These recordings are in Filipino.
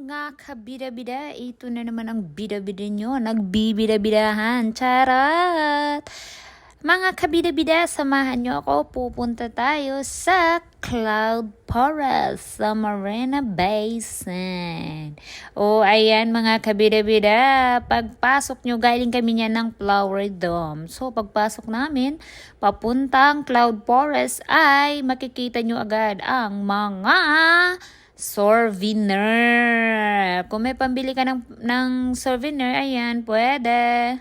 mga kabida-bida, ito na naman ang bida-bida nyo. Nagbibida-bidahan. Charot! Mga kabida-bida, samahan nyo ako. Pupunta tayo sa Cloud Forest sa Marina Basin. O, ayan mga kabida-bida. Pagpasok nyo, galing kami niya ng Flower Dome. So, pagpasok namin, papuntang Cloud Forest ay makikita nyo agad ang mga souvenir. Kung may pambili ka ng, ng souvenir, ayan, pwede.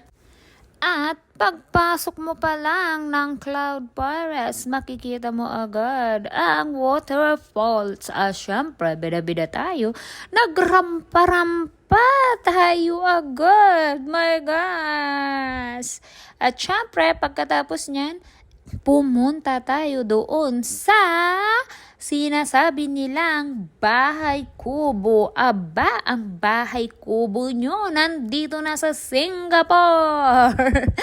At pagpasok mo pa lang ng Cloud Forest, makikita mo agad ang waterfalls. Ah, syempre, bida-bida tayo. Nagrampa-rampa tayo agad. My gosh! At syempre, pagkatapos niyan, pumunta tayo doon sa sinasabi nilang bahay kubo. Aba, ang bahay kubo nyo nandito na sa Singapore.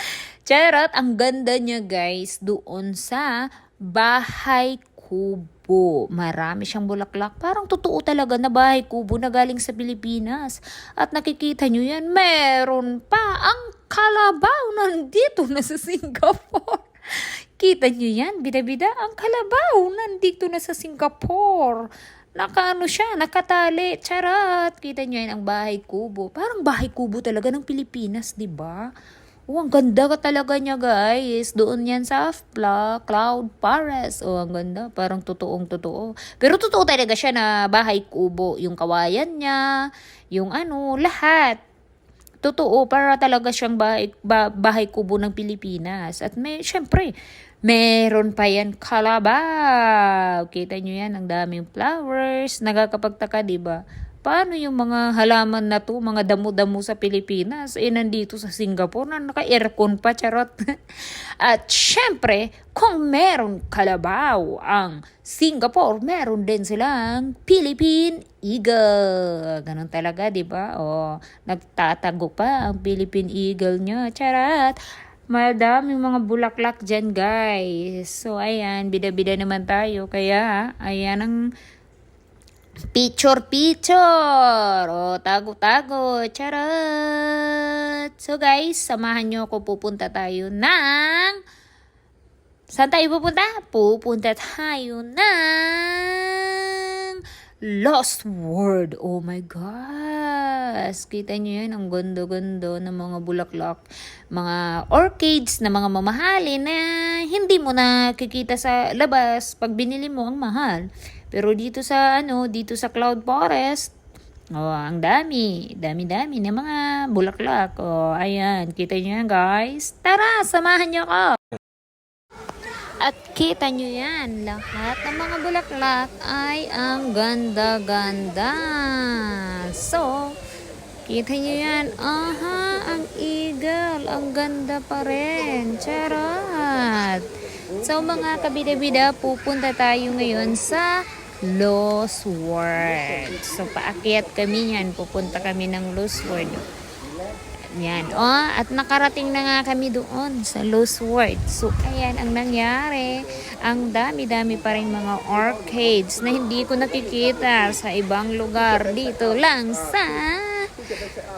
Charot, ang ganda niya guys doon sa bahay kubo. Marami siyang bulaklak. Parang totoo talaga na bahay kubo na galing sa Pilipinas. At nakikita nyo yan, meron pa ang kalabaw nandito na sa Singapore. Kita nyo yan, bida-bida, ang kalabaw nandito na sa Singapore. Nakaano siya, nakatali, charot. Kita nyo yan, ang bahay kubo. Parang bahay kubo talaga ng Pilipinas, di ba? Oh, ang ganda ka talaga niya, guys. Doon yan sa Fla, Cloud Forest. Oh, ang ganda. Parang totoong totoo. Pero totoo talaga siya na bahay kubo. Yung kawayan niya, yung ano, lahat. Totoo, para talaga siyang bahay, ba, bahay kubo ng Pilipinas. At may, syempre, meron pa yan kalabaw. Kita nyo yan, ang daming flowers. Nagkakapagtaka, di ba? Paano yung mga halaman na to, mga damo-damo sa Pilipinas, eh nandito sa Singapore na naka-aircon pa, charot. At syempre, kung meron kalabaw ang Singapore, meron din silang Philippine Eagle. Ganun talaga, di ba? O, nagtatago pa ang Philippine Eagle nyo, charot. Madaming mga bulaklak dyan, guys. So, ayan, bida-bida naman tayo. Kaya, ayan ang Picture, picture! O, tago-tago. Charot! So, guys, samahan nyo ako. Pupunta tayo ng... Saan tayo pupunta? Pupunta tayo ng... Lost World. Oh my gosh. Kita nyo yan, ang gondo-gondo ng mga bulaklak. Mga orchids na mga mamahalin na hindi mo nakikita sa labas pag binili mo ang mahal. Pero dito sa ano, dito sa Cloud Forest, oh, ang dami, dami-dami ng mga bulaklak. Oh, ayan, kita niyo yan, guys. Tara, samahan niyo ako. At kita nyo yan, lahat ng mga bulaklak ay ang ganda-ganda. So, kita nyo yan, aha, ang eagle, ang ganda pa rin. Charot! So, mga kabida-bida, pupunta tayo ngayon sa Lost World. So, paakyat kami yan. Pupunta kami ng Lost World. Yan. Oh, at nakarating na nga kami doon sa Lost World. So, ayan ang nangyari. Ang dami-dami pa rin mga arcades na hindi ko nakikita sa ibang lugar. Dito lang sa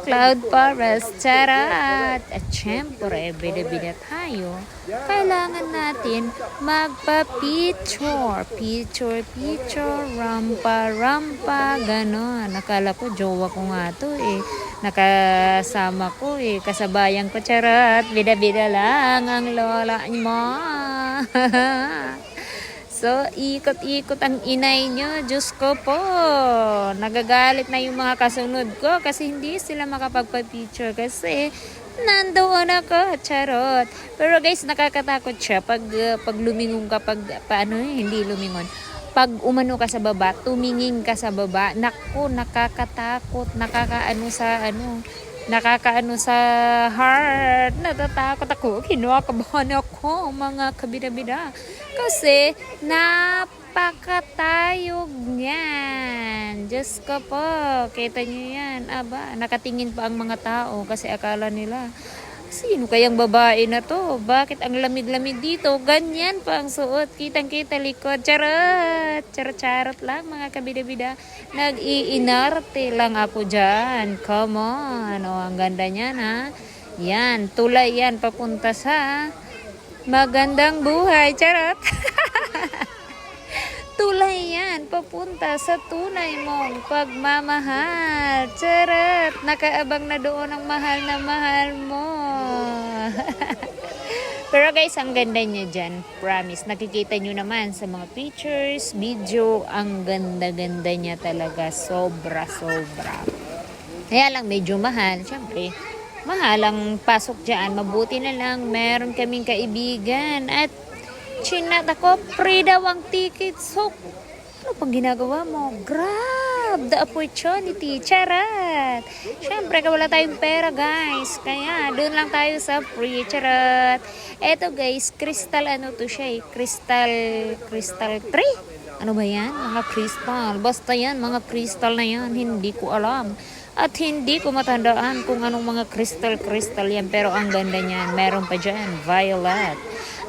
Cloud Forest. Charat! At syempre, bida-bida tayo. Kailangan natin magpa-picture. Picture, picture, rampa, rampa, ganon. Nakala ko, jowa ko nga to eh. Nakasama ko eh. Kasabayan ko, charot. Bida-bida lang ang lola mo. So, ikot-ikot ang inay nyo. Diyos ko po. Nagagalit na yung mga kasunod ko kasi hindi sila makapagpa-picture kasi nandoon ako. Charot. Pero guys, nakakatakot siya pag, uh, pag lumingon ka, pag, paano eh, hindi lumingon. Pag umano ka sa baba, tumingin ka sa baba, naku, nakakatakot, nakakaano sa ano, nakakaano sa heart. Natatakot ako. Kinakabahan ako, mga kabida-bida. Kasi, napakatayog niyan. Diyos ko po, kita niyo yan. Aba, nakatingin pa ang mga tao kasi akala nila Sino kayang babae na to? Bakit ang lamig-lamig dito? Ganyan pa ang suot. Kitang-kita likod. Charot! Charot-charot lang mga kabida-bida. Nag-iinarte lang ako dyan. Come on. O, ang ganda niyan ha. Yan. Tulay yan. Papunta sa magandang buhay. Charot! Tulay yan, papunta sa tunay mong pagmamahal. Charot! Nakaabang na doon ang mahal na mahal mo. Pero guys, ang ganda niya dyan. Promise. Nakikita nyo naman sa mga pictures, video. Ang ganda-ganda niya talaga. Sobra, sobra. Kaya lang medyo mahal. Siyempre, mahal ang pasok dyan. Mabuti na lang, meron kaming kaibigan. At chinat ako, free daw ang ticket. So, ano pang ginagawa mo? Grab the opportunity. Charat! Siyempre, wala tayong pera, guys. Kaya, doon lang tayo sa free. Charat! Eto, guys, crystal ano to siya eh. Crystal, crystal tree? Ano ba yan? Mga crystal. Basta yan, mga crystal na yan. Hindi ko alam. At hindi ko matandaan kung anong mga crystal-crystal yan. Pero ang ganda niyan. Meron pa dyan. Violet.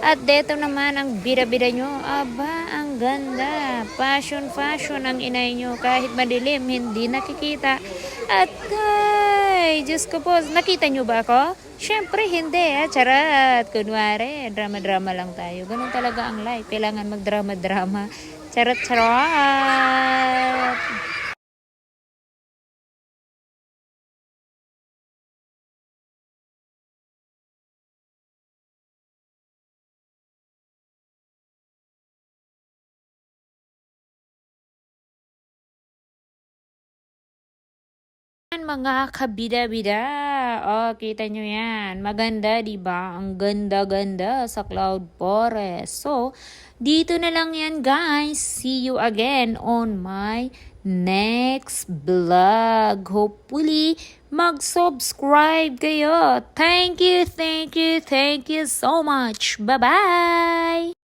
At dito naman ang bida-bida nyo. Aba, ang ganda. Fashion, fashion ang inay nyo. Kahit madilim, hindi nakikita. At ay, Diyos ko po, nakita nyo ba ako? Siyempre, hindi. Ah. Charat. Kunwari, drama-drama lang tayo. Ganun talaga ang life. Kailangan magdrama-drama. Charot, mga kabida-bida. Oh, kita nyo yan. Maganda, di ba? Ang ganda-ganda sa Cloud Forest. So, dito na lang yan, guys. See you again on my next vlog. Hopefully, mag-subscribe kayo. Thank you, thank you, thank you so much. Bye-bye!